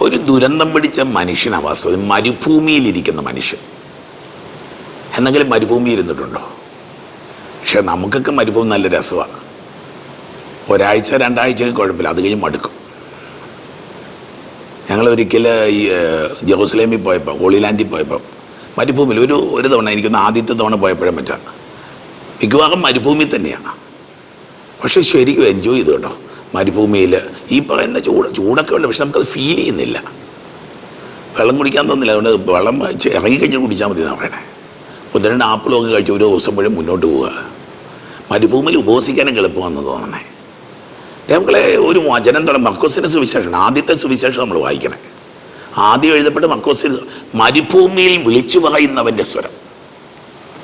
ഒരു ദുരന്തം പിടിച്ച മനുഷ്യനാ വാസ്തവം മരുഭൂമിയിലിരിക്കുന്ന മനുഷ്യൻ. എന്നെങ്കിലും മരുഭൂമി ഇരുന്നിട്ടുണ്ടോ? പക്ഷെ നമുക്കൊക്കെ മരുഭൂമി നല്ല രസമാണ്. ഒരാഴ്ച രണ്ടാഴ്ചയൊക്കെ കുഴപ്പമില്ല അത് കഴിഞ്ഞ് മടുക്കും. ഞങ്ങൾ ഒരിക്കൽ ഈ ജെറൂസലേമിൽ പോയപ്പോൾ ഹോളിലാൻഡിൽ പോയപ്പോൾ മരുഭൂമിയിൽ ഒരു ഒരു തവണ എനിക്കൊന്ന് ആദ്യത്തെ തവണ പോയപ്പോഴേ പറ്റാം. മിക്കവാറും മരുഭൂമി തന്നെയാണ്. പക്ഷേ ശരിക്കും എൻജോയ് ചെയ്തു കേട്ടോ. മരുഭൂമിയിൽ ഈ പറയുന്ന ചൂട് ചൂടൊക്കെ ഉണ്ട് പക്ഷെ നമുക്കത് ഫീൽ ചെയ്യുന്നില്ല. വെള്ളം കുടിക്കാൻ തോന്നില്ല അതുകൊണ്ട് വെള്ളം ഇറങ്ങി ഇറങ്ങിക്കഴിഞ്ഞ് കുടിച്ചാൽ മതി എന്നാണ് പറയണേ. ഒന്ന് രണ്ട് ആപ്പിളൊക്കെ കഴിച്ച് ഒരു ദിവസം മുഴുവൻ മുന്നോട്ട് പോവുക. മരുഭൂമിയിൽ ഉപവസിക്കാനും എളുപ്പമാണെന്ന് തോന്നണേ. നമ്മളെ ഒരു വചനം തുടങ്ങി. മക്കോസിന്റെ സുവിശേഷം ആദ്യത്തെ സുവിശേഷം നമ്മൾ വായിക്കണേ. ആദ്യം എഴുതപ്പെട്ട മക്കോസിന് മരുഭൂമിയിൽ വിളിച്ചു പറയുന്നവന്റെ സ്വരം.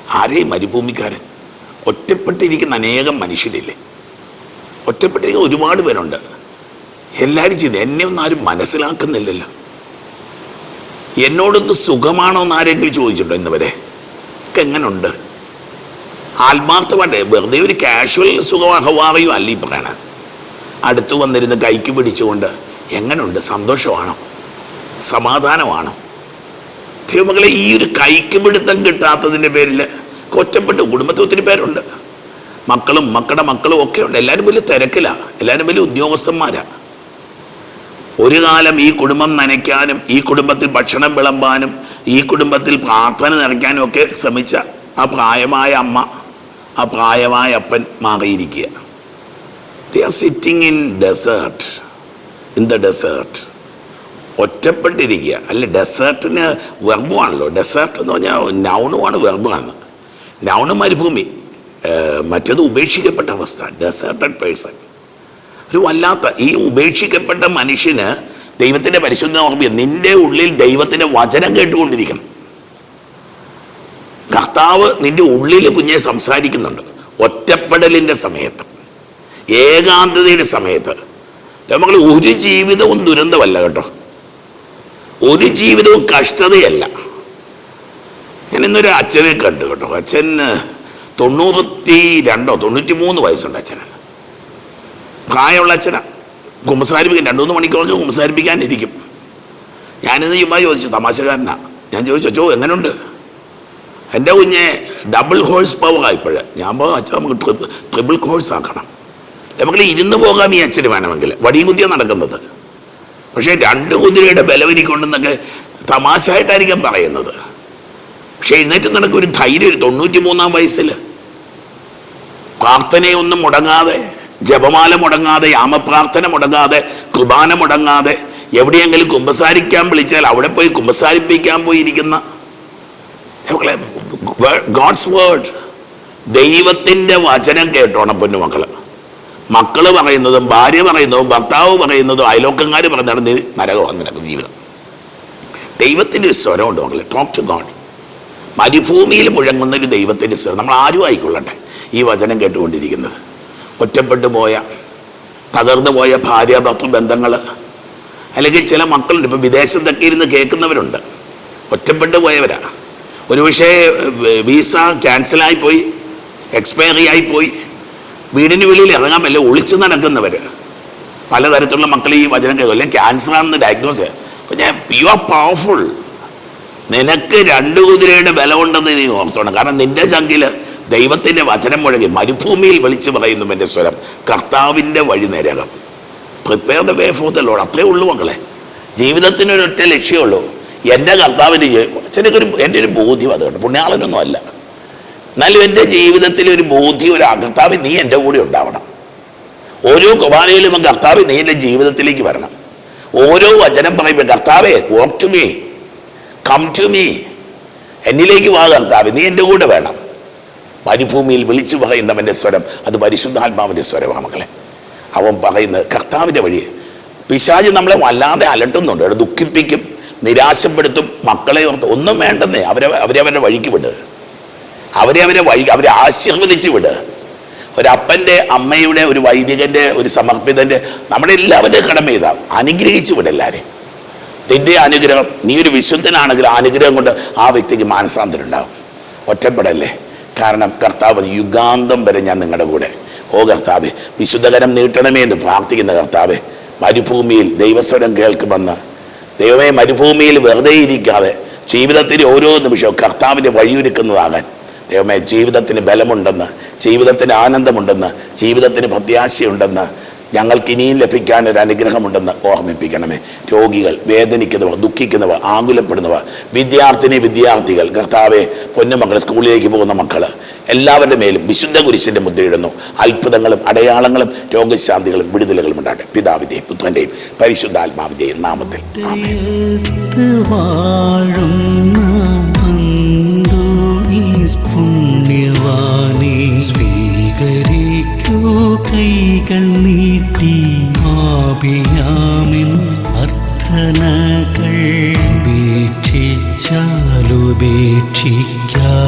ആരെയും മരുഭൂമിക്കാരൻ. ഒറ്റപ്പെട്ടിരിക്കുന്ന അനേകം മനുഷ്യരില്ലേ? ഒറ്റപ്പെട്ടിരിക്കുന്ന ഒരുപാട് പേരുണ്ട്. എല്ലാവരും ചെയ്ത് എന്നെ ഒന്നും ആരും മനസ്സിലാക്കുന്നില്ലല്ലോ. എന്നോടൊന്ന് സുഖമാണോ എന്ന് ആരെങ്കിലും ചോദിച്ചിട്ടുണ്ടോ ഇന്ന് വരെ ഒക്കെ എങ്ങനെയുണ്ട് ആത്മാർത്ഥമായിട്ട് വെറുതെ ഒരു കാഷ്വൽ സുഖമാഹവാറയും അല്ല ഈ പറയണ. അടുത്ത് വന്നിരുന്ന് കൈക്ക് പിടിച്ചുകൊണ്ട് എങ്ങനെയുണ്ട് സന്തോഷമാണോ? സമാധാനമാണോ? ദൈവമകളെ ഈ ഒരു കൈക്ക് പിടുത്തം കിട്ടാത്തതിന്റെ പേരിൽ ഒറ്റപ്പെട്ട് കുടുംബത്തിൽ ഒത്തിരി പേരുണ്ട്. മക്കളും മക്കളുടെ മക്കളും ഒക്കെ ഉണ്ട്. എല്ലാവരും വലിയ തിരക്കിലാണ് എല്ലാവരും വലിയ ഉദ്യോഗസ്ഥന്മാരാണ് ഒരു കാലം ഈ കുടുംബം നനയ്ക്കാനും ഈ കുടുംബത്തിൽ ഭക്ഷണം വിളമ്പാനും ഈ കുടുംബത്തിൽ പ്രാർത്ഥന നിറയ്ക്കാനും ഒക്കെ ശ്രമിച്ച ആ പ്രായമായ അമ്മ ആ പ്രായമായ അപ്പൻ മാറിയിരിക്കുക. They are sitting in desert in the desert ഒറ്റപ്പെട്ടിരിക്കുക. അല്ല ഡെസേർട്ടിന് വെർബുമാണല്ലോ ഡെസേർട്ട് എന്ന് പറഞ്ഞാൽ നൗണുമാണ് വെർബുമാണ് നൗണ് മരുഭൂമി. മറ്റേത് ഉപേക്ഷിക്കപ്പെട്ട അവസ്ഥ. ഡെസേർട്ടഡ് പേഴ്സൺ ഒരു വല്ലാത്ത ഈ ഉപേക്ഷിക്കപ്പെട്ട മനുഷ്യന് ദൈവത്തിന്റെ പരിശുദ്ധ ഓർമ്മ നിന്റെ ഉള്ളിൽ ദൈവത്തിന്റെ വചനം കേട്ടുകൊണ്ടിരിക്കണം. കർത്താവ് നിന്റെ ഉള്ളിൽ കുഞ്ഞെ സംസാരിക്കുന്നുണ്ട്. ഒറ്റപ്പെടലിന്റെ സമയത്ത് ഏകാന്തതയുടെ സമയത്ത്. നമ്മൾ ഒരു ജീവിതവും ദുരന്തമല്ല കേട്ടോ. ഒരു ജീവിതവും കഷ്ടതയല്ല. ഞാൻ ഇന്നൊരു അച്ഛനെ കണ്ടു കേട്ടോ. അച്ഛൻ തൊണ്ണൂറ്റി രണ്ടോ തൊണ്ണൂറ്റി മൂന്ന് വയസ്സുണ്ട് അച്ഛനാണ് പ്രായമുള്ള അച്ഛനാണ് കുമ്പസാരിപ്പിക്കാൻ രണ്ടു മൂന്ന് മണിക്കൂർ കുമ്പസാരിപ്പിക്കാനിരിക്കും. ഞാനിന്ന് ചുമ്മാ ചോദിച്ചു തമാശക്കാരനാ. ഞാൻ ചോദിച്ചു അച്ഛോ എങ്ങനെയുണ്ട് എന്റെ കുഞ്ഞെ ഡബിൾ ഹോഴ്സ് പവർ ഇപ്പോഴേ. ഞാൻ പോകാം അച്ഛൻ നമുക്ക് ട്രിപ്പ് ട്രിപ്പിൾ ഹോഴ്സ് ആക്കണം. നമുക്ക് ഇരുന്ന് പോകാം ഈ അച്ഛന് വേണമെങ്കിൽ. വടിയും കുത്തിയാണ് നടക്കുന്നത്. പക്ഷേ രണ്ട് കുതിരയുടെ ബലം തമാശ തമാശയായിട്ടായിരിക്കും പറയുന്നത്. പക്ഷേ എഴുന്നേറ്റ് നടക്കൊരു ധൈര്യം ഒരു തൊണ്ണൂറ്റി മൂന്നാം വയസ്സിൽ പ്രാർത്ഥനയൊന്നും മുടങ്ങാതെ ജപമാല മുടങ്ങാതെ യാമപ്രാർത്ഥന മുടങ്ങാതെ കുർബാന മുടങ്ങാതെ എവിടെയെങ്കിലും കുമ്പസാരിക്കാൻ വിളിച്ചാൽ അവിടെ പോയി കുമ്പസാരിപ്പിക്കാൻ പോയിരിക്കുന്ന ഗോഡ്സ് വേർഡ് ദൈവത്തിന്റെ വചനം കേട്ടോണം പൊന്നു മക്കൾ. മക്കൾ പറയുന്നതും ഭാര്യ പറയുന്നതും ഭർത്താവ് പറയുന്നതും അയലോക്കങ്ങാർ പറയുന്നതാണ് നരകമാണ് നിനക്ക് ജീവിതം. ദൈവത്തിന്റെ ഒരു സ്വരമുണ്ട് മക്കളെ ടോക്ക് ടു ഗോഡ് മരുഭൂമിയിൽ മുഴങ്ങുന്ന ഒരു ദൈവത്തിന്റെ സ്വരം നമ്മൾ ആരും ആയിക്കൊള്ളട്ടെ ഈ വചനം കേട്ടുകൊണ്ടിരിക്കുന്നത്. ഒറ്റപ്പെട്ടു പോയ തകർന്നു പോയ ഭാര്യ ഭർത്തൃ ബന്ധങ്ങൾ അല്ലെങ്കിൽ ചില മക്കളുണ്ട്. ഇപ്പം വിദേശത്തൊക്കെ ഇരുന്ന് കേൾക്കുന്നവരുണ്ട്. ഒറ്റപ്പെട്ടു പോയവരാ. ഒരുപക്ഷേ വിസ ക്യാൻസലായി പോയി എക്സ്പയറി ആയിപ്പോയി വീടിന് വെളിയിൽ ഇറങ്ങാൻ പറ്റില്ല ഒളിച്ചു നടക്കുന്നവർ. പലതരത്തിലുള്ള മക്കൾ ഈ വചനം കേൾക്കും. അല്ലെങ്കിൽ ക്യാൻസർ ആണെന്ന് ഡയഗ്നോസ് ചെയ്യാം. ഞാൻ യു ആർ പവർഫുൾ നിനക്ക് രണ്ട് കുതിരയുടെ ബലമുണ്ടെന്ന് നീ ഓർത്തോണം. കാരണം നിന്റെ ചങ്കിൽ ദൈവത്തിന്റെ വചനം മുഴങ്ങി മരുഭൂമിയിൽ വിളിച്ചു പറയുന്നു എന്റെ സ്വരം. കർത്താവിന്റെ വഴി നേരകം. Prepare the way for the Lord അത്രേ ഉള്ളൂ മക്കളെ. ജീവിതത്തിന് ഒരൊറ്റ ലക്ഷ്യമുള്ളൂ എന്റെ കർത്താവിന്റെ അച്ഛനൊക്കെ ഒരു എന്റെ ഒരു ബോധ്യം അത് കേട്ടോ. പുണ്യാളനൊന്നും അല്ല. എന്നാലും എന്റെ ജീവിതത്തിൽ ഒരു ബോധ്യം ഒരു കർത്താവ് നീ എന്റെ കൂടെ ഉണ്ടാവണം. ഓരോ കുമാരയിലും കർത്താവ് നീ എന്റെ ജീവിതത്തിലേക്ക് വരണം. ഓരോ വചനം പറയുമ്പോൾ കർത്താവേ ഓർട്ടുമേ കം ടു മീ എന്നിലേക്ക് വാ കർത്താവ് നീ എന്റെ കൂടെ വേണം. മരുഭൂമിയിൽ വിളിച്ചു പറയുന്നവന്റെ സ്വരം അത് പരിശുദ്ധാത്മാവിന്റെ സ്വരമാണ് മക്കളെ. അവൻ പറയുന്നത് കർത്താവിന്റെ വഴി. പിശാജ് നമ്മളെ വല്ലാതെ അലട്ടുന്നുണ്ട് അവിടെ ദുഃഖിപ്പിക്കും നിരാശപ്പെടുത്തും മക്കളെ ഓർത്ത് ഒന്നും വേണ്ടെന്നേ അവരെ അവരവരുടെ വഴിക്ക് വിട്. അവരെ അവരെ വഴി അവരെ ആശീർവദിച്ച് വിട്. ഒരപ്പന്റെ അമ്മയുടെ ഒരു വൈദികന്റെ ഒരു സമർപ്പിതന്റെ നമ്മുടെ എല്ലാവരുടെയും കടമ ഇതാണ് അനുഗ്രഹിച്ചു വിട് എല്ലാവരെയും. നിന്റെ അനുഗ്രഹം നീ ഒരു വിശുദ്ധനാണെങ്കിൽ അനുഗ്രഹം കൊണ്ട് ആ വ്യക്തിക്ക് മാനസാന്തരം ഉണ്ടാകും ഒറ്റപ്പെടല്ലേ? കാരണം കർത്താവ് യുഗാന്തം വരെ ഞാൻ നിങ്ങളുടെ കൂടെ. ഓ കർത്താവെ വിശുദ്ധകരം നീട്ടണമേ എന്ന് പ്രാർത്ഥിക്കുന്ന കർത്താവെ മരുഭൂമിയിൽ ദൈവസ്വരം കേൾക്കുമെന്ന്. ദൈവമേ മരുഭൂമിയിൽ വെറുതെ ഇരിക്കാതെ ജീവിതത്തിലെ ഓരോ നിമിഷവും കർത്താവിന്റെ വഴിയൊരുക്കുന്നതാകാൻ. ദൈവമേ ജീവിതത്തിന് ബലമുണ്ടെന്ന് ജീവിതത്തിന് ആനന്ദമുണ്ടെന്ന് ജീവിതത്തിന് പ്രത്യാശയുണ്ടെന്ന് ഞങ്ങൾക്ക് ഇനിയും ലഭിക്കാൻ ഒരു അനുഗ്രഹമുണ്ടെന്ന് ഓർമ്മിപ്പിക്കണമേ. രോഗികൾ വേദനിക്കുന്നവർ ദുഃഖിക്കുന്നവർ ആകുലപ്പെടുന്നവർ വിദ്യാർത്ഥിനി വിദ്യാർത്ഥികൾ കർത്താവെ പൊന്നുമക്കൾ സ്കൂളിലേക്ക് പോകുന്ന മക്കൾ എല്ലാവരുടെ മേലും വിശുദ്ധ കുരിശിന്റെ മുദ്രയിടുന്നു അത്ഭുതങ്ങളും അടയാളങ്ങളും രോഗശാന്തികളും വിടുതലുകളും ഉണ്ടാകട്ടെ. പിതാവിന്റെയും പുത്രന്റെയും പരിശുദ്ധാത്മാവിന്റെയും നാമത്തിൽ. ആമേൻ. യത്ത് സ്വീകരിക്കൂ കൈകൾ നീട്ടി ആപിയാമിൻ അർത്ഥനകൾ ഉപേക്ഷിച്ചാലുപേക്ഷിക്കാതെ